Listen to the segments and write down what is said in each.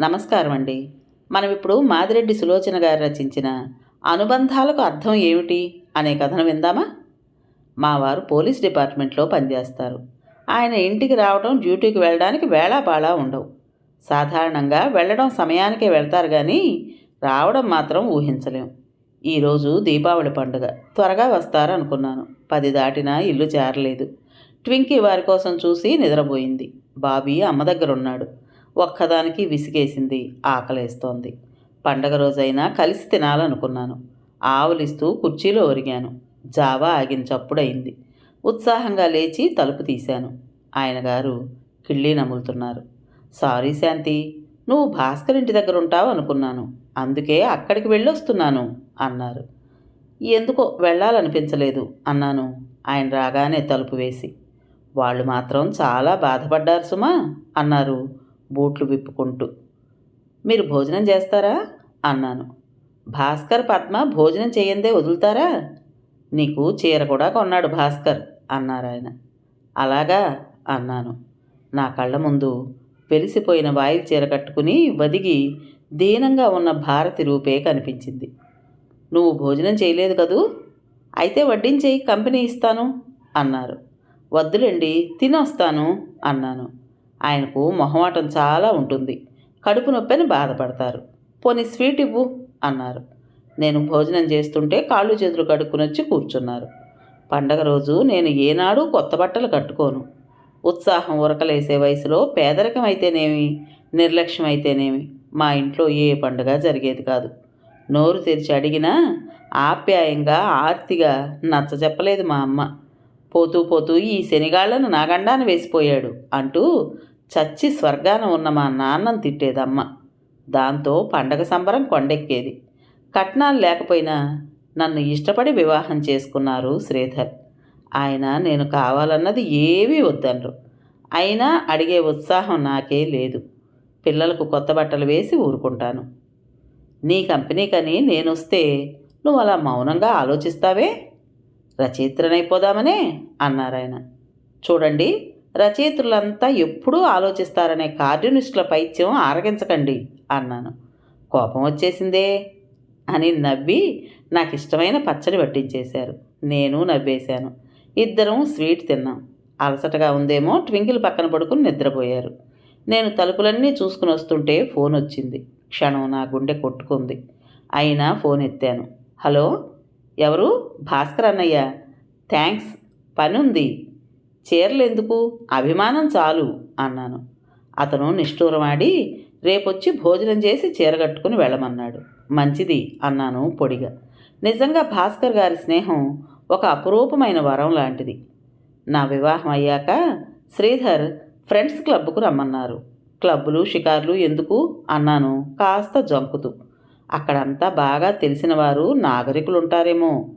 నమస్కారం అండి మనం ఇప్పుడు మాదిరెడ్డి సులోచన గారు రచించిన అనుబంధాలకు అర్థం ఏమిటి అనే కథను విందామా? మా వారు పోలీస్ డిపార్ట్మెంట్లో పనిచేస్తారు. ఆయన ఇంటికి రావడం డ్యూటీకి వెళ్ళడానికి వేళాపాళా ఉండవు. సాధారణంగా వెళ్ళడం సమయానికే వెళ్తారు కానీ రావడం మాత్రం ఊహించలేం. ఈరోజు దీపావళి పండుగ. త్వరగా వస్తారు అనుకున్నాను పది దాటినా ఇల్లు చేరలేదు ట్వింకీ వారి కోసం చూసి నిద్రపోయింది. బాబీ అమ్మ దగ్గర ఉన్నాడు ఒక్కదానికి విసిగేసింది ఆకలేస్తోంది. పండగ రోజైనా కలిసి తినాలనుకున్నాను. ఆవులిస్తూ కుర్చీలో ఒరిగాను. జావా ఆగించప్పుడయింది. ఉత్సాహంగా లేచి తలుపు తీశాను. ఆయన గారు కిళ్ళీ నములుతున్నారు. సారీ శాంతి నువ్వు భాస్కర్ ఇంటి దగ్గర ఉంటావు అనుకున్నాను. అందుకే అక్కడికి వెళ్ళొస్తున్నాను అన్నారు. ఎందుకో వెళ్ళాలనిపించలేదు అన్నాను. ఆయన రాగానే తలుపు వేసి. వాళ్ళు మాత్రం చాలా బాధపడ్డారు సుమా అన్నారు. బూట్లు విప్పుకుంటూ. మీరు భోజనం చేస్తారా? అన్నాను. భాస్కర్ పద్మ భోజనం చేయందే వదులుతారా? నీకు చీర కూడా కొన్నాడు భాస్కర్ అన్నారు ఆయన. అలాగా? అన్నాను. నా కళ్ళ ముందు వెలిసిపోయిన వాయిల్ చీర కట్టుకుని వదిగి దీనంగా ఉన్న భారతి రూపే కనిపించింది. నువ్వు భోజనం చేయలేదు కదూ? అయితే వడ్డించేయి కంపెనీ ఇస్తాను అన్నారు. వద్దులేండి తినొస్తాను అన్నాను. ఆయనకు మొహమాటం చాలా ఉంటుంది. కడుపు నొప్పిని బాధపడతారు. పోనీ స్వీట్ ఇవ్వు అన్నారు. నేను భోజనం చేస్తుంటే కాళ్ళు చేతులు కడుక్కుని వచ్చి కూర్చున్నారు. పండగ రోజు నేను ఏనాడు కొత్త బట్టలు కట్టుకోను. ఉత్సాహం ఉరకలేసే వయసులో పేదరికం అయితేనేమి నిర్లక్ష్యం అయితేనేమి మా ఇంట్లో ఏ పండుగ జరిగేది కాదు. నోరు తెరిచి అడిగినా ఆప్యాయంగా ఆర్తిగా నచ్చ చెప్పలేదు మా అమ్మ. పోతూ పోతూ ఈ శనిగాళ్ళను నాగండాన్ని వేసిపోయాడు అంటూ చచ్చి స్వర్గాన ఉన్న మా నాన్నను తిట్టేదమ్మ. దాంతో పండగ సంబరం కొండెక్కేది. కట్నాలు లేకపోయినా నన్ను ఇష్టపడి వివాహం చేసుకున్నారు శ్రీధర్. ఆయన నేను కావాలన్నది ఏవీ వద్దనరు. అయినా అడిగే ఉత్సాహం నాకే లేదు. పిల్లలకు కొత్త బట్టలు వేసి ఊరుకుంటాను. నీ కంపెనీకని నేను వస్తే నువ్వు అలా మౌనంగా ఆలోచిస్తావే? రచయిత్రనైపోదామనే అన్నారాయన. చూడండి రచయితులంతా ఎప్పుడూ ఆలోచిస్తారనే కార్టూనిస్టుల పైత్యం ఆరగించకండి అన్నాను. కోపం వచ్చేసిందే అని నవ్వి నాకు ఇష్టమైన పచ్చడి వడ్డించేశారు నేను నవ్వేశాను. ఇద్దరం స్వీట్ తిన్నాం. అలసటగా ఉందేమో ట్వింకిల్ పక్కన పడుకుని నిద్రపోయారు. నేను తలుపులన్నీ చూసుకుని వస్తుంటే ఫోన్ వచ్చింది. క్షణం నా గుండె కొట్టుకుంది. అయినా ఫోన్ ఎత్తాను. హలో? ఎవరు? భాస్కర్ అన్నయ్య. థ్యాంక్స్ పని చీరలెందుకు? చీరలు ఎందుకు అభిమానం చాలు అన్నాను. అతను నిష్ఠూరమాడి రేపొచ్చి భోజనం చేసి చీర కట్టుకుని వెళ్ళమన్నాడు. మంచిది అన్నాను పొడిగా. నిజంగా భాస్కర్ గారి స్నేహం ఒక అపురూపమైన వరం లాంటిది. నా వివాహం అయ్యాక శ్రీధర్ ఫ్రెండ్స్ క్లబ్కు రమ్మన్నారు. క్లబ్బులు షికార్లు ఎందుకు? అన్నాను కాస్త జంకుతూ. అక్కడంతా బాగా తెలిసిన వారు నాగరికులు ఉంటారేమో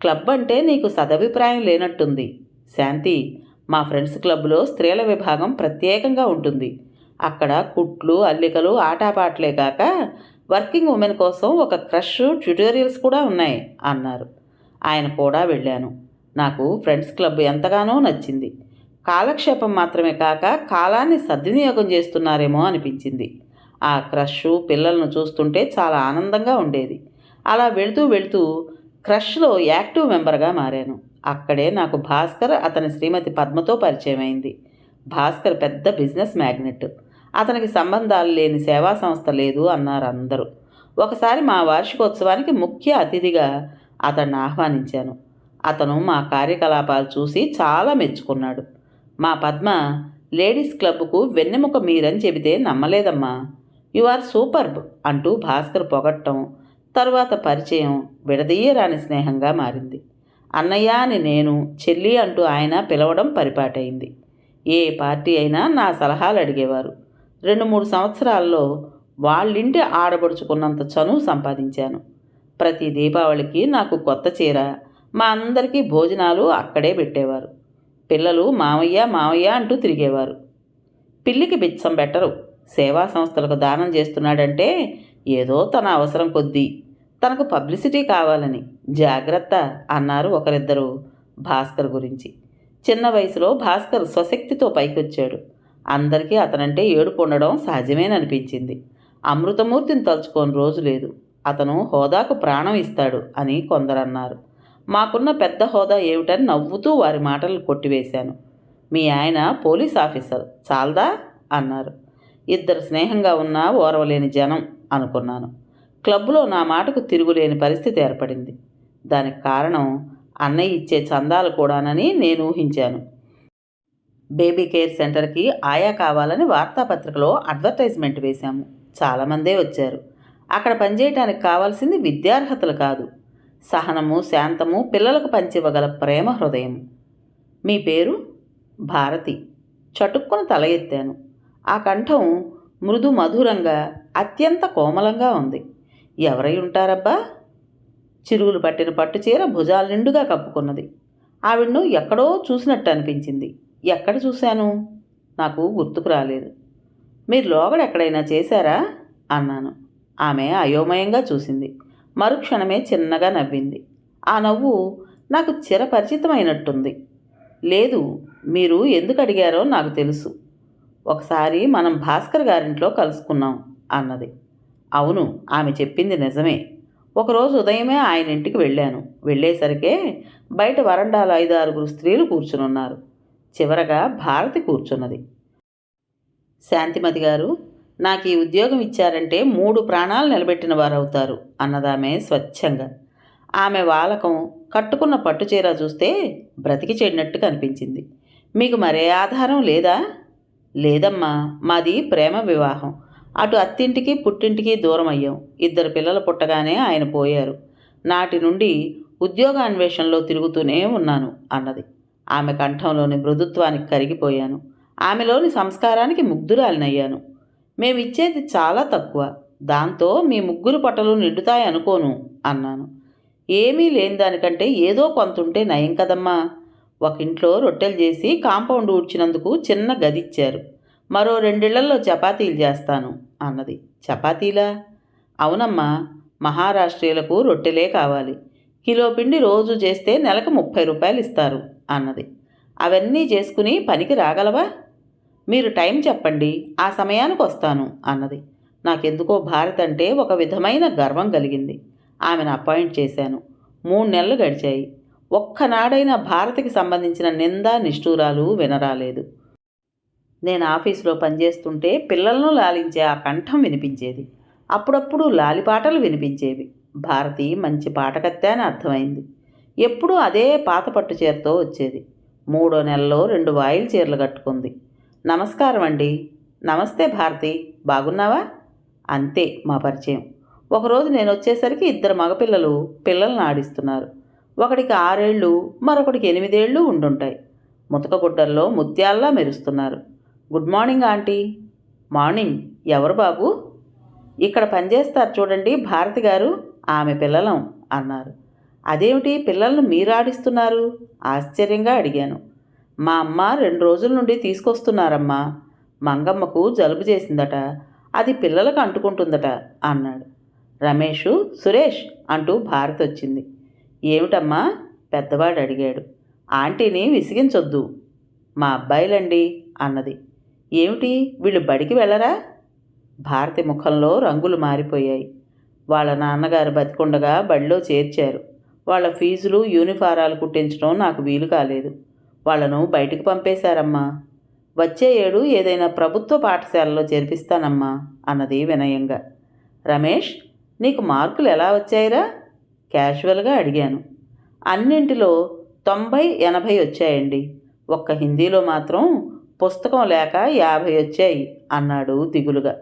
క్లబ్ అంటే నీకు సదభిప్రాయం లేనట్టుంది. శాంతి మా ఫ్రెండ్స్ క్లబ్లో స్త్రీల విభాగం ప్రత్యేకంగా ఉంటుంది. అక్కడ కుట్లు అల్లికలు ఆటాపాటలే కాక వర్కింగ్ ఉమెన్ కోసం ఒక క్రష్ ట్యుటోరియల్స్ కూడా ఉన్నాయి అన్నారు. ఆయన కూడా వెళ్ళాను. నాకు ఫ్రెండ్స్ క్లబ్ ఎంతగానో నచ్చింది. కాలక్షేపం మాత్రమే కాక కాలాన్ని సద్వినియోగం చేస్తున్నారేమో అనిపించింది. ఆ క్రష్ పిల్లలను చూస్తుంటే చాలా ఆనందంగా ఉండేది. అలా వెళుతూ వెళుతూ క్రష్లో యాక్టివ్ మెంబర్గా మారాను. అక్కడే నాకు భాస్కర్ అతని శ్రీమతి పద్మతో పరిచయం అయింది భాస్కర్ పెద్ద బిజినెస్ మ్యాగ్నెట్. అతనికి సంబంధాలు లేని సేవా సంస్థ లేదు అన్నారు అందరూ. ఒకసారి మా వార్షికోత్సవానికి ముఖ్య అతిథిగా అతన్ని ఆహ్వానించాను. అతను మా కార్యకలాపాలు చూసి చాలా మెచ్చుకున్నాడు. మా పద్మ లేడీస్ క్లబ్కు వెన్నెముక మీరని చెబితే నమ్మలేదమ్మా. యు ఆర్ సూపర్బ్ అంటూ భాస్కర్ పొగట్టం తరువాత పరిచయం విడదీయరాని స్నేహంగా మారింది. అన్నయ్య అని నేను చెల్లి అంటూ ఆయన పిలవడం పరిపాటైంది. ఏ పార్టీ అయినా నా సలహాలు అడిగేవారు రెండు మూడు సంవత్సరాల్లో వాళ్ళింటి ఆడబడుచుకున్నంత చనువు సంపాదించాను. ప్రతి దీపావళికి నాకు కొత్త చీర మా అందరికీ భోజనాలు అక్కడే పెట్టేవారు. పిల్లలు మామయ్య మామయ్య అంటూ తిరిగేవారు. పిల్లికి బిచ్చం పెట్టరు. సేవా సంస్థలకు దానం చేస్తున్నాడంటే ఏదో తన అవసరం కొద్దీ తనకు పబ్లిసిటీ కావాలని జాగ్రత్త అన్నారు ఒకరిద్దరు భాస్కర్ గురించి. చిన్న వయసులో భాస్కర్ స్వశక్తితో పైకొచ్చాడు. అందరికీ అతనంటే ఏడుపు ఉండడం సహజమేననిపించింది. అమృతమూర్తిని తలుచుకోని రోజు లేదు. అతను హోదాకు ప్రాణం ఇస్తాడు అని కొందరన్నారు. మాకున్న పెద్ద హోదా ఏమిటని నవ్వుతూ వారి మాటలు కొట్టివేశాను. మీ ఆయన పోలీస్ ఆఫీసర్ చాలదా? అన్నారు. ఇద్దరు స్నేహంగా ఉన్న ఓర్వలేని జనం అనుకున్నాను. క్లబ్లో నా మాటకు తిరుగులేని పరిస్థితి ఏర్పడింది. దానికి కారణం అన్నయ్య ఇచ్చే చందాలు కూడానని నేను ఊహించాను. బేబీ కేర్ సెంటర్కి ఆయా కావాలని వార్తాపత్రికలో అడ్వర్టైజ్మెంట్ వేశాము. చాలామందే వచ్చారు. అక్కడ పనిచేయటానికి కావాల్సింది విద్యార్హతలు కాదు. సహనము శాంతము పిల్లలకు పంచివ్వగల ప్రేమ హృదయం మీ పేరు? భారతి. చటుక్కున తల ఎత్తాను. ఆ కంఠం మృదు మధురంగా అత్యంత కోమలంగా ఉంది. ఎవరై ఉంటారబ్బా? చిరుగులు పట్టిన పట్టుచీర భుజాల నిండుగా కప్పుకున్నది. ఆవిడను ఎక్కడో చూసినట్టు అనిపించింది ఎక్కడ చూశాను? నాకు గుర్తుకు రాలేదు. మీరు లోగడ ఎక్కడైనా చేశారా? అన్నాను. ఆమె అయోమయంగా చూసింది. మరుక్షణమే చిన్నగా నవ్వింది. ఆ నవ్వు నాకు చిరపరిచితమైనట్టుంది. లేదు మీరు ఎందుకు అడిగారో నాకు తెలుసు. ఒకసారి మనం భాస్కర్ గారింట్లో కలుసుకున్నాం అన్నది. అవును ఆమె చెప్పింది నిజమే. ఒకరోజు ఉదయమే ఆయన ఇంటికి వెళ్ళాను. వెళ్ళేసరికే బయట వరండాలో ఐదు ఆరుగురు స్త్రీలు కూర్చునున్నారు. చివరగా భారతి కూర్చున్నది. శాంతిమతి గారు నాకు ఈ ఉద్యోగం ఇచ్చారంటే మూడు ప్రాణాలు నిలబెట్టిన వారు అవుతారు అన్నదామె స్వచ్ఛంగా. ఆమె వాలకం కట్టుకున్న పట్టుచీర చూస్తే బ్రతికి చెడినట్టు కనిపించింది. మీకు మరే ఆధారం లేదా? లేదమ్మా మాది ప్రేమ వివాహం. అటు అత్తింటికి పుట్టింటికి దూరం అయ్యాం. ఇద్దరు పిల్లలు పుట్టగానే ఆయన పోయారు. నాటి నుండి ఉద్యోగ అన్వేషణలో తిరుగుతూనే ఉన్నాను అన్నది. ఆమె కంఠంలోని మృదుత్వానికి కరిగిపోయాను. ఆమెలోని సంస్కారానికి ముగ్ధురాలినయ్యాను. మేమిచ్చేది చాలా తక్కువ. దాంతో మీ ముగ్గురు పట్టలు నిండుతాయి అనుకోను అన్నాను. ఏమీ లేని దానికంటే ఏదో కొంత ఉంటే నయం కదమ్మా. ఒక ఇంట్లో రొట్టెలు చేసి కాంపౌండ్ ఊడ్చినందుకు చిన్న గదిచ్చారు మరో రెండిళ్ళలో చపాతీలు చేస్తాను అన్నది. చపాతీలా? అవునమ్మా మహారాష్ట్రీయులకు రొట్టెలే కావాలి. కిలో పిండి రోజు చేస్తే నెలకు ముప్పై రూపాయలు ఇస్తారు అన్నది. అవన్నీ చేసుకుని పనికి రాగలవా? మీరు టైం చెప్పండి ఆ సమయానికి వస్తాను అన్నది. నాకెందుకో భారత్ అంటే ఒక విధమైన గర్వం కలిగింది. ఆమెను అపాయింట్ చేశాను. మూడు నెలలు గడిచాయి. ఒక్కనాడైనా భారత్కి సంబంధించిన నింద నిష్ఠూరాలు వినరాలేదు. నేను ఆఫీసులో పనిచేస్తుంటే పిల్లలను లాలించే ఆ కంఠం వినిపించేది. అప్పుడప్పుడు లాలిపాటలు వినిపించేవి. భారతి మంచి పాటకత్తె అని అర్థమైంది. ఎప్పుడూ అదే పాత పట్టు చీరతో వచ్చేది. మూడో నెలలో రెండు వాయిల్ చీరలు కట్టుకుంది. నమస్కారం అండి. నమస్తే భారతి. బాగున్నావా? అంతే మా పరిచయం. ఒకరోజు నేను వచ్చేసరికి ఇద్దరు మగపిల్లలు పిల్లల్ని ఆడిస్తున్నారు. ఒకడికి ఆరేళ్ళు మరొకడికి ఎనిమిదేళ్ళు ఉండుంటాయి. ముతకగుడ్డల్లో ముత్యాల్లా మెరుస్తున్నారు. Good morning aunty. మార్నింగ్. ఎవరు బాబు? ఇక్కడ పనిచేస్తారు చూడండి భారతి గారు. ఆమె పిల్లలం అన్నారు. అదేమిటి పిల్లలను మీరు ఆడిస్తున్నారు? ఆశ్చర్యంగా అడిగాను. మా అమ్మ రెండు రోజుల నుండి తీసుకొస్తున్నారమ్మా. మంగమ్మకు జలుబు చేసిందట. అది పిల్లలకు అంటుకుంటుందట అన్నాడు. రమేష్ సురేష్ అంటూ భారత్ వచ్చింది. ఏమిటమ్మా? పెద్దవాడు అడిగాడు. ఆంటీని విసిగించొద్దు. మా అబ్బాయిలండి అన్నది. ఏమిటి? వీళ్ళు బడికి వెళ్ళరా? భారతి ముఖంలో రంగులు మారిపోయాయి. వాళ్ళ నాన్నగారు బతికుండగా బడిలో చేర్చారు. వాళ్ళ ఫీజులు యూనిఫారాలు కుట్టించడం నాకు వీలు కాలేదు. వాళ్ళను బయటికి పంపేశారమ్మా. వచ్చే ఏడు ఏదైనా ప్రభుత్వ పాఠశాలలో చేర్పిస్తానమ్మా అన్నది వినయంగా. రమేష్ నీకు మార్కులు ఎలా వచ్చాయిరా? క్యాజువల్గా అడిగాను. అన్నింటిలో తొంభై ఎనభై వచ్చాయండి. ఒక్క హిందీలో మాత్రం పుస్తకం లేక యాభై వచ్చాయి అన్నాడు దిగులుగా.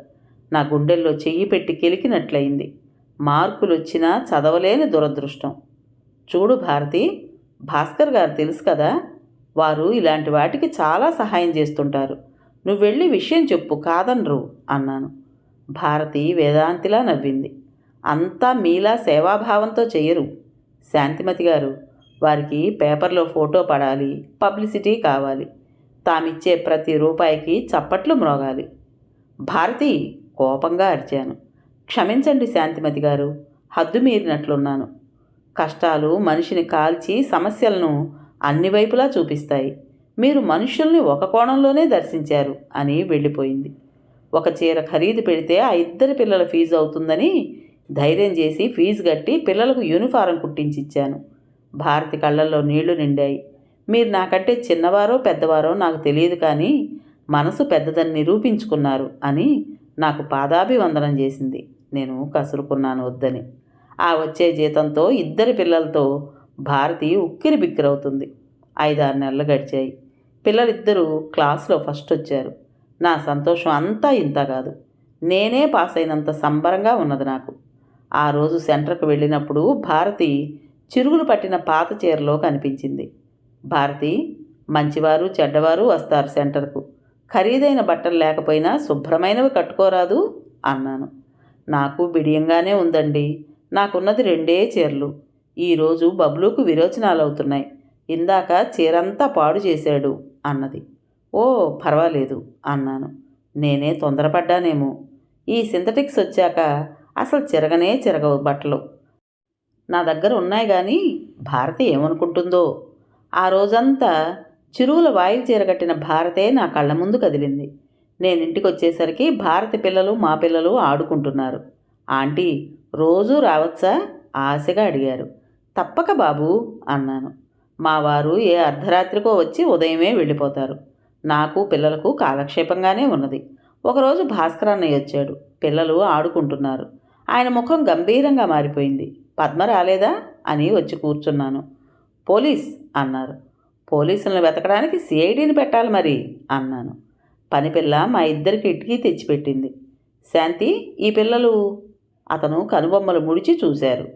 నా గుండెల్లో చెయ్యి పెట్టి కెలికినట్లయింది. మార్కులు వచ్చినా చదవలేని దురదృష్టం. చూడు భారతి భాస్కర్ గారు తెలుసు కదా వారు ఇలాంటి వాటికి చాలా సహాయం చేస్తుంటారు. నువ్వు వెళ్ళి విషయం చెప్పు కాదనరు అన్నాను. భారతి వేదాంతిలా నవ్వింది. అంతా మీలా సేవాభావంతో చేయరు శాంతిమతి గారు వారికి పేపర్లో ఫోటో పడాలి పబ్లిసిటీ కావాలి. తామిచ్చే ప్రతి రూపాయికి చప్పట్లు మ్రోగాలి. భారతి కోపంగా అరిచాను. క్షమించండి శాంతిమతి గారు హద్దు మీరినట్లున్నాను. కష్టాలు మనిషిని కాల్చి సమస్యలను అన్ని వైపులా చూపిస్తాయి. మీరు మనుషుల్ని ఒక కోణంలోనే దర్శించారు అని వెళ్ళిపోయింది. ఒక చీర ఖరీదు పెడితే ఆ ఇద్దరి పిల్లల ఫీజు అవుతుందని ధైర్యం చేసి ఫీజు కట్టి పిల్లలకు యూనిఫారం కుట్టించిచ్చాను. భారతి కళ్ళల్లో నీళ్ళు నిండాయి. మీరు నాకంటే చిన్నవారో పెద్దవారో నాకు తెలియదు కానీ మనసు పెద్దదని నిరూపించుకున్నారు అని నాకు పాదాభివందనం చేసింది. నేను కసురుకున్నాను వద్దని. ఆ వచ్చే జీతంతో ఇద్దరి పిల్లలతో భారతి ఉక్కిరి బిక్కిరవుతుంది. ఐదారు నెలలు గడిచాయి. పిల్లలిద్దరూ క్లాస్లో ఫస్ట్ వచ్చారు. నా సంతోషం అంతా ఇంత కాదు. నేనే పాస్ అయినంత సంబరంగా ఉన్నది నాకు. ఆ రోజు సెంటర్కు వెళ్ళినప్పుడు భారతి చిరుగులు పట్టిన పాత చీరలో కనిపించింది. భారతి మంచివారు చెడ్డవారు వస్తారు సెంటర్కు. ఖరీదైన బట్టలు లేకపోయినా శుభ్రమైనవి కట్టుకోరాదు అన్నాను. నాకు బిడియంగానే ఉందండి. నాకున్నది రెండే చీరలు. ఈరోజు బబ్లూకు విరోచనాలు అవుతున్నాయి ఇందాక చీరంతా పాడు చేశాడు అన్నది. ఓ పర్వాలేదు అన్నాను. నేనే తొందరపడ్డానేమో. ఈ సింథటిక్స్ వచ్చాక అసలు చిరగనే చిరగవు బట్టలు. నా దగ్గర ఉన్నాయి కానీ భారతి ఏమనుకుంటుందో ఆ రోజంతా చిరువుల వాయిల్ చీరగట్టిన భారతే నా కళ్ళ ముందు కదిలింది. నేను ఇంటికి వచ్చేసరికి భారతి పిల్లలు మా పిల్లలు ఆడుకుంటున్నారు. ఆంటీ రోజూ రావచ్చా? ఆశగా అడిగారు. తప్పక బాబు అన్నాను. మా వారు ఏ అర్ధరాత్రికో వచ్చి ఉదయమే వెళ్ళిపోతారు. నాకు పిల్లలకు కాలక్షేపంగానే ఉన్నది. ఒకరోజు భాస్కర్ అన్నయ్య వచ్చాడు. పిల్లలు ఆడుకుంటున్నారు. ఆయన ముఖం గంభీరంగా మారిపోయింది. పద్మ రాలేదా? అని వచ్చి కూర్చున్నాను. పోలీస్ అన్నారు. పోలీసులను వెతకడానికి సిఐడిని పెట్టాలి మరి అన్నాను. పనిపిల్ల మా ఇద్దరికి ఇటుకీ తెచ్చిపెట్టింది. శాంతి ఈ పిల్లలు? అతను కనుబొమ్మలు ముడిచి చూశారు.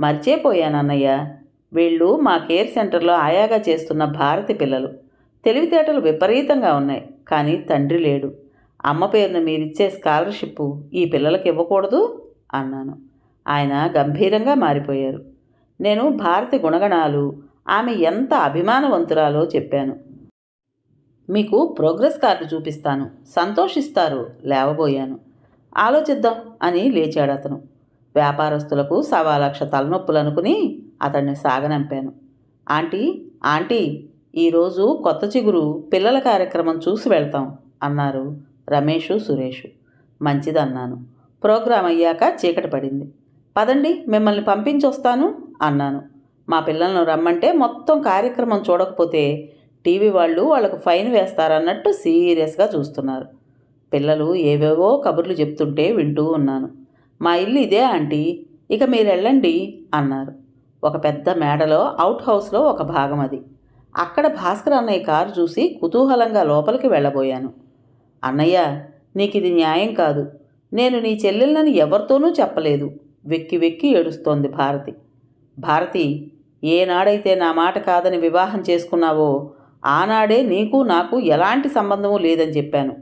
మర్చిపోయానన్నయ్య. వీళ్ళు మా కేర్ సెంటర్లో ఆయాగా చేస్తున్న భారతి పిల్లలు. తెలివితేటలు విపరీతంగా ఉన్నాయి కానీ తండ్రి లేడు. అమ్మ పేరున మీరిచ్చే స్కాలర్షిప్ ఈ పిల్లలకి ఇవ్వకూడదు? అన్నాను. ఆయన గంభీరంగా మారిపోయారు. నేను భారతి గుణగణాలు ఆమె ఎంత అభిమానవంతురాలో చెప్పాను. మీకు ప్రోగ్రెస్ కార్డు చూపిస్తాను. సంతోషిస్తారు లేవబోయాను. ఆలోచిద్దాం అని లేచాడు అతను వ్యాపారస్తులకు సవా లక్ష తలనొప్పులు అనుకుని అతన్ని సాగనంపాను. ఆంటీ ఆంటీ ఈరోజు కొత్త చిగురు పిల్లల కార్యక్రమం చూసి వెళ్తాం అన్నారు రమేష్ సురేష్. మంచిదన్నాను. ప్రోగ్రాం అయ్యాక చీకటి పడింది. పదండి మిమ్మల్ని పంపించొస్తాను అన్నాను. మా పిల్లలను రమ్మంటే మొత్తం కార్యక్రమం చూడకపోతే టీవీ వాళ్ళు వాళ్ళకు ఫైన్ వేస్తారన్నట్టు సీరియస్గా చూస్తున్నారు. పిల్లలు ఏవేవో కబుర్లు చెప్తుంటే వింటూ ఉన్నాను. మా ఇల్లు ఇదే ఆంటీ. ఇక మీరు వెళ్ళండి అన్నారు. ఒక పెద్ద మేడలో అవుట్ హౌస్లో ఒక భాగం అది. అక్కడ భాస్కర్ అన్నయ్య కారు చూసి కుతూహలంగా లోపలికి వెళ్ళబోయాను. అన్నయ్య నీకు ఇది న్యాయం కాదు. నేను నీ చెల్లెళ్ళని ఎవరితోనూ చెప్పలేదు. వెక్కి వెక్కి ఏడుస్తోంది భారతి. భారతి ఏనాడైతే నా మాట కాదని వివాహం చేసుకున్నావో ఆనాడే నీకు నాకు ఎలాంటి సంబంధము లేదని చెప్పాను.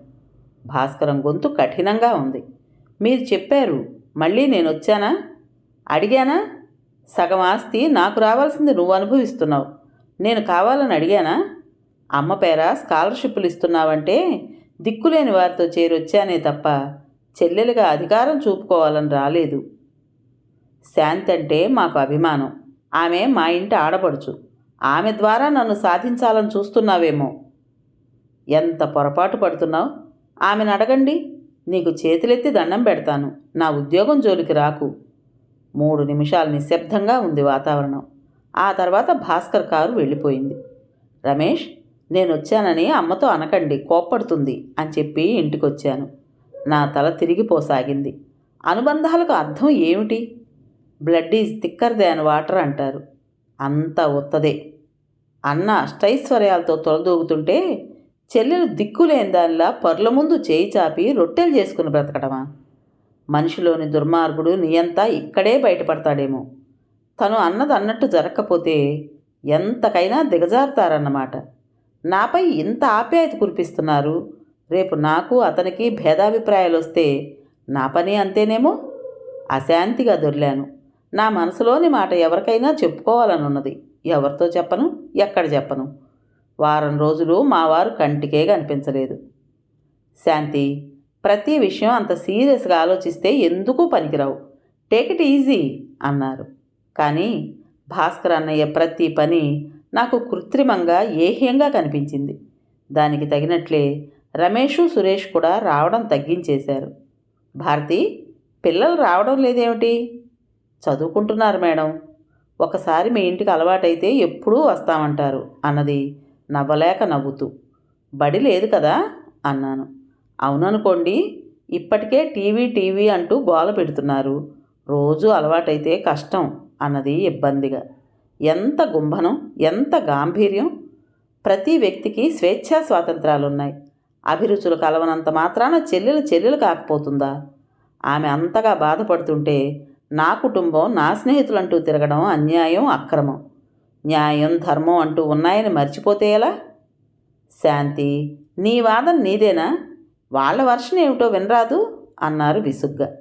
భాస్కరం గొంతు కఠినంగా ఉంది. మీరు చెప్పారు మళ్ళీ నేను వచ్చానా అడిగానా? సగం ఆస్తి నాకు రావాల్సింది నువ్వు అనుభవిస్తున్నావు. నేను కావాలని అడిగానా? అమ్మ పేర స్కాలర్షిప్లు ఇస్తున్నావంటే దిక్కులేని వారితో చేరొచ్చానే తప్ప చెల్లెలుగా అధికారం చూపుకోవాలని రాలేదు. శాంతి అంటే మాకు అభిమానం. ఆమె మా ఇంటి ఆడపడుచు. ఆమె ద్వారా నన్ను సాధించాలని చూస్తున్నావేమో. ఎంత పొరపాటు పడుతున్నావు? ఆమెను అడగండి. నీకు చేతులెత్తి దండం పెడతాను. నా ఉద్యోగం జోలికి రాకు. మూడు నిమిషాలు నిశ్శబ్దంగా ఉంది వాతావరణం. ఆ తర్వాత భాస్కర్ కారు వెళ్ళిపోయింది. రమేష్ నేను వచ్చానని అమ్మతో అనకండి కోప్పడుతుంది అని చెప్పి ఇంటికొచ్చాను. నా తల తిరిగిపోసాగింది. అనుబంధాలకు అర్థం ఏమిటి? Blood is thicker than water అంటారు. అంత ఉత్తదే అన్న అష్టైశ్వర్యాలతో తొలదూగుతుంటే చెల్లెలు దిక్కులేని దానిలా పర్ల ముందు చేయి చాపి రొట్టెలు చేసుకుని బ్రతకడమా మనిషిలోని దుర్మార్గుడు నియంతా ఇక్కడే బయటపడతాడేమో. తను అన్నది అన్నట్టు జరగకపోతే ఎంతకైనా దిగజారుతారన్నమాట. నాపై ఇంత ఆప్యాయత కురిపిస్తున్నారు. రేపు నాకు అతనికి భేదాభిప్రాయాలు వస్తే నా పని అంతేనేమో? అశాంతిగా దొర్లాను. నా మనసులోని మాట ఎవరికైనా చెప్పుకోవాలనున్నది. ఎవరితో చెప్పను? ఎక్కడ చెప్పను? వారం రోజులు మా వారు కంటికే కనిపించలేదు. శాంతి ప్రతి విషయం అంత సీరియస్గా ఆలోచిస్తే ఎందుకు పనికిరావు? టేక్ ఇట్ ఈజీ అన్నారు. కానీ భాస్కర్ అన్నయ్య ప్రతి పని నాకు కృత్రిమంగా ఏహ్యంగా కనిపించింది. దానికి తగినట్లే రమేషు సురేష్ కూడా రావడం తగ్గించేశారు. భారతి పిల్లలు రావడం లేదేమిటి? చదువుకుంటున్నారు మేడం. ఒకసారి మీ ఇంటికి అలవాటైతే ఎప్పుడూ వస్తామంటారు. అన్నది నవ్వలేక నవ్వుతూ. బడి లేదు కదా? అన్నాను. అవుననుకోండి ఇప్పటికే టీవీ టీవీ అంటూ గోల పెడుతున్నారు. రోజు అలవాటైతే కష్టం అన్నది ఇబ్బందిగా. ఎంత గుంభనం ఎంత గాంభీర్యం. ప్రతి వ్యక్తికి స్వేచ్ఛా స్వాతంత్రాలున్నాయి. అభిరుచులు కలవనంత మాత్రాన చెల్లెలు చెల్లెలు కాకపోతుందా? ఆమె అంతగా బాధపడుతుంటే నా కుటుంబం నా స్నేహితులంటూ తిరగడం అన్యాయం అక్రమం. న్యాయం ధర్మం అంటూ ఉన్నాయని మర్చిపోతే ఎలా? శాంతి నీ వాదన నీదేనా? వాళ్ళ వర్షన్ ఏమిటో వినరాదు అన్నారు విసుగ్గా.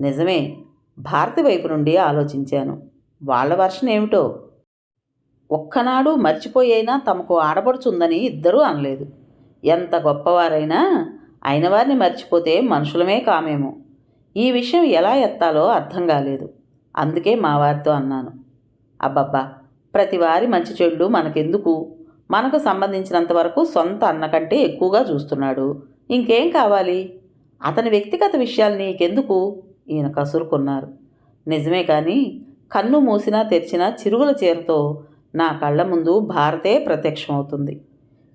నిజమే భారతి వైపు నుండి ఆలోచించాను. వాళ్ళ వర్షన్ ఏమిటో? ఒక్కనాడు మర్చిపోయైనా తమకు ఆడపడుచుందని ఇద్దరూ అనలేదు. ఎంత గొప్పవారైనా అయిన వారిని మర్చిపోతే మనుషులమే కామేమో. ఈ విషయం ఎలా ఎత్తాలో అర్థం కాలేదు. అందుకే మా వారితో అన్నాను. అబ్బబ్బా! ప్రతి వారి మంచి చెడు మనకెందుకు? మనకు సంబంధించినంత వరకు సొంత అన్న కంటే ఎక్కువగా చూస్తున్నాడు. ఇంకేం కావాలి? అతని వ్యక్తిగత విషయాలు నీకెందుకు? ఈయన కసురుకున్నారు. నిజమే కానీ కన్ను మూసినా తెరిచినా చిరుగుల చీరతో నా కళ్ళ ముందు భారతే ప్రత్యక్షమవుతుంది.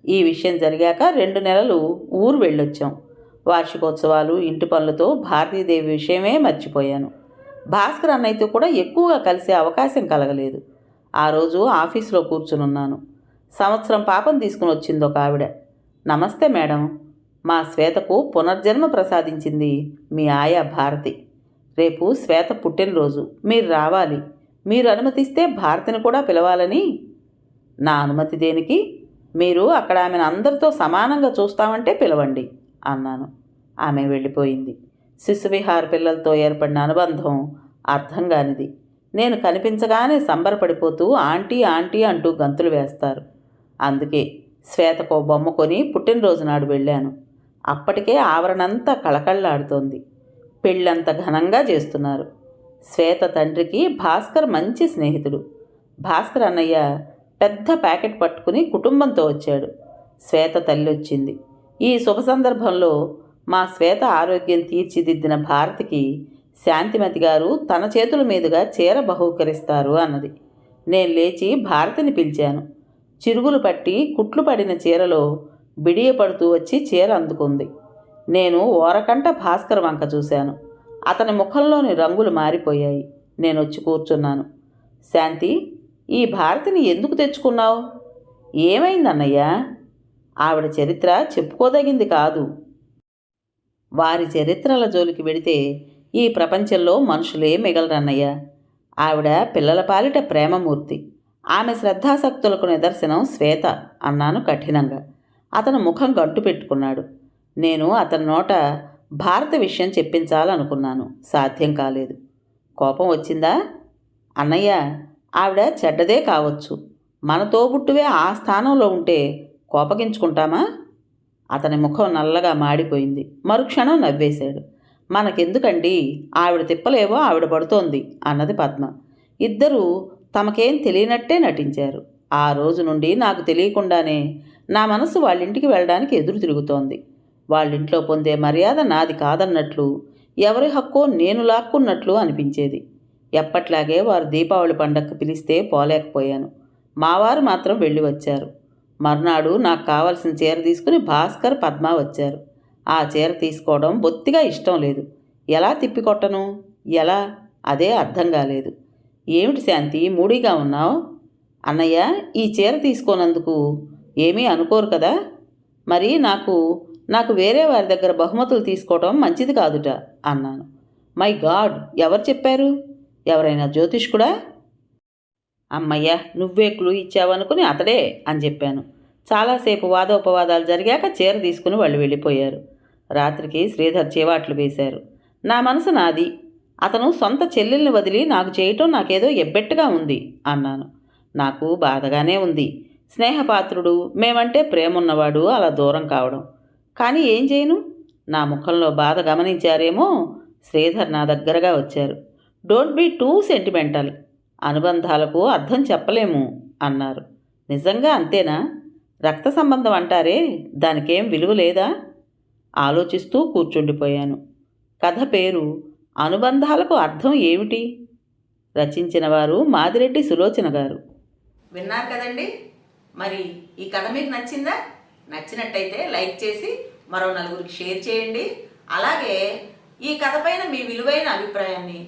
ఈ విషయం జరిగాక రెండు నెలలు ఊరు వెళ్ళొచ్చాం. వార్షికోత్సవాలు ఇంటి పనులతో భారతీదేవి విషయమే మర్చిపోయాను. భాస్కర్ అన్నయ్యతో కూడా ఎక్కువగా కలిసే అవకాశం కలగలేదు. ఆ రోజు ఆఫీసులో కూర్చునున్నాను. సంవత్సరం పాపం తీసుకుని వచ్చింది ఒక ఆవిడ. నమస్తే మేడం. మా శ్వేతకు పునర్జన్మ ప్రసాదించింది మీ ఆయా భారతి. రేపు శ్వేత పుట్టినరోజు. మీరు రావాలి. మీరు అనుమతిస్తే భారతిని కూడా పిలవాలని. నా అనుమతి దేనికి? మీరు అక్కడ ఆమెను అందరితో సమానంగా చూస్తామంటే పిలవండి. అన్నాను. ఆమె వెళ్ళిపోయింది. శిశువిహార పిల్లలతో ఏర్పడిన అనుబంధం అర్థం కానిది. నేను కనిపించగానే సంబరపడిపోతూ ఆంటీ ఆంటీ అంటూ గంతులు వేస్తారు. అందుకే శ్వేతకో బొమ్మ కొని పుట్టినరోజు నాడు వెళ్ళాను. అప్పటికే ఆవరణంతా కళకళలాడుతోంది. పెళ్ళంత ఘనంగా చేస్తున్నారు. శ్వేత తండ్రికి భాస్కర్ మంచి స్నేహితుడు. భాస్కర్ అన్నయ్య పెద్ద ప్యాకెట్ పట్టుకుని కుటుంబంతో వచ్చాడు. శ్వేత తల్లి వచ్చింది. ఈ శుభ సందర్భంలో మా శ్వేత ఆరోగ్యం తీర్చిదిద్దిన భారతికి శాంతిమతి గారు తన చేతుల మీదుగా చీర బహూకరిస్తారు అన్నది. నేను లేచి భారతిని పిలిచాను. చిరుగులు పట్టి కుట్లు పడిన చీరలో బిడియపడుతూ వచ్చి చీర అందుకుంది. నేను ఓరకంట భాస్కర్ వంక చూశాను. అతని ముఖంలోని రంగులు మారిపోయాయి. నేను వచ్చి కూర్చున్నాను. శాంతి ఈ భారతిని ఎందుకు తెచ్చుకున్నావు? ఏమైందన్నయ్యా? ఆవిడ చరిత్ర చెప్పుకోదగింది కాదు. వారి చరిత్రల జోలికి వెడితే ఈ ప్రపంచంలో మనుషులే మిగలరన్నయ్య. ఆవిడ పిల్లల పాలిట ప్రేమమూర్తి. ఆమె శ్రద్ధాశక్తులకు నిదర్శనం శ్వేత అన్నాను కఠినంగా. అతను ముఖం గంటు పెట్టుకున్నాడు. నేను అతని నోట భారత విషయం చెప్పించాలనుకున్నాను. సాధ్యం కాలేదు. కోపం వచ్చిందా? అన్నయ్య ఆవిడ చెడ్డదే కావచ్చు. మన తోబుట్టువే ఆ స్థానంలో ఉంటే కోపగించుకుంటామా? అతని ముఖం నల్లగా మాడిపోయింది. మరుక్షణం నవ్వేశాడు. మనకెందుకండి? ఆవిడ తిప్పలేవో ఆవిడ పడుతోంది అన్నది పద్మ. ఇద్దరూ తమకేం తెలియనట్టే నటించారు. ఆ రోజు నుండి నాకు తెలియకుండానే నా మనసు వాళ్ళింటికి వెళ్ళడానికి ఎదురు తిరుగుతోంది. వాళ్ళింట్లో పొందే మర్యాద నాది కాదన్నట్లు ఎవరి హక్కో నేను లాక్కున్నట్లు అనిపించేది. ఎప్పట్లాగే వారు దీపావళి పండగకు పిలిస్తే పోలేకపోయాను. మావారు మాత్రం వెళ్ళి వచ్చారు. మర్నాడు నాకు కావలసిన చీర తీసుకుని భాస్కర్ పద్మ వచ్చారు. ఆ చీర తీసుకోవడం బొత్తిగా ఇష్టం లేదు. ఎలా తిప్పికొట్టను? ఎలా? అదే అర్థం కాలేదు. ఏమిటి శాంతి? మూడీగా ఉన్నావు? అన్నయ్య ఈ చీర తీసుకోనందుకు ఏమీ అనుకోరు కదా? మరి నాకు నాకు వేరే వారి దగ్గర బహుమతులు తీసుకోవడం మంచిది కాదుట అన్నాను. మై గాడ్ ఎవరు చెప్పారు? ఎవరైనా జ్యోతిష్కుడా? అమ్మయ్య నువ్వే క్లూ ఇచ్చావనుకుని అతడే అని చెప్పాను. చాలాసేపు వాదోపవాదాలు జరిగాక చీర తీసుకుని వాళ్ళు వెళ్ళిపోయారు. రాత్రికి శ్రీధర్ చేవాట్లు వేశారు. నా మనసు నాది. అతను సొంత చెల్లెల్ని వదిలి నాకు చేయటం నాకేదో ఎబ్బెట్టుగా ఉంది అన్నాను. నాకు బాధగానే ఉంది. స్నేహపాత్రుడు మేమంటే ప్రేమున్నవాడు అలా దూరం కావడం. కానీ ఏం చేయను? నా ముఖంలో బాధ గమనించారేమో? శ్రీధర్ నా దగ్గరగా వచ్చారు. Don't be too sentimental. అనుబంధాలకు అర్థం చెప్పలేము అన్నారు. నిజంగా అంతేనా? రక్త సంబంధం అంటారే దానికేం విలువ లేదా? ఆలోచిస్తూ కూర్చుండిపోయాను. కథ పేరు అనుబంధాలకు అర్థం ఏమిటి? రచించిన వారు మాదిరెడ్డి సులోచన గారు. విన్నారు కదండి. మరి ఈ కథ మీకు నచ్చిందా? నచ్చినట్టయితే లైక్ చేసి మరో నలుగురికి షేర్ చేయండి. అలాగే ఈ కథ పైన మీ విలువైన అభిప్రాయాన్ని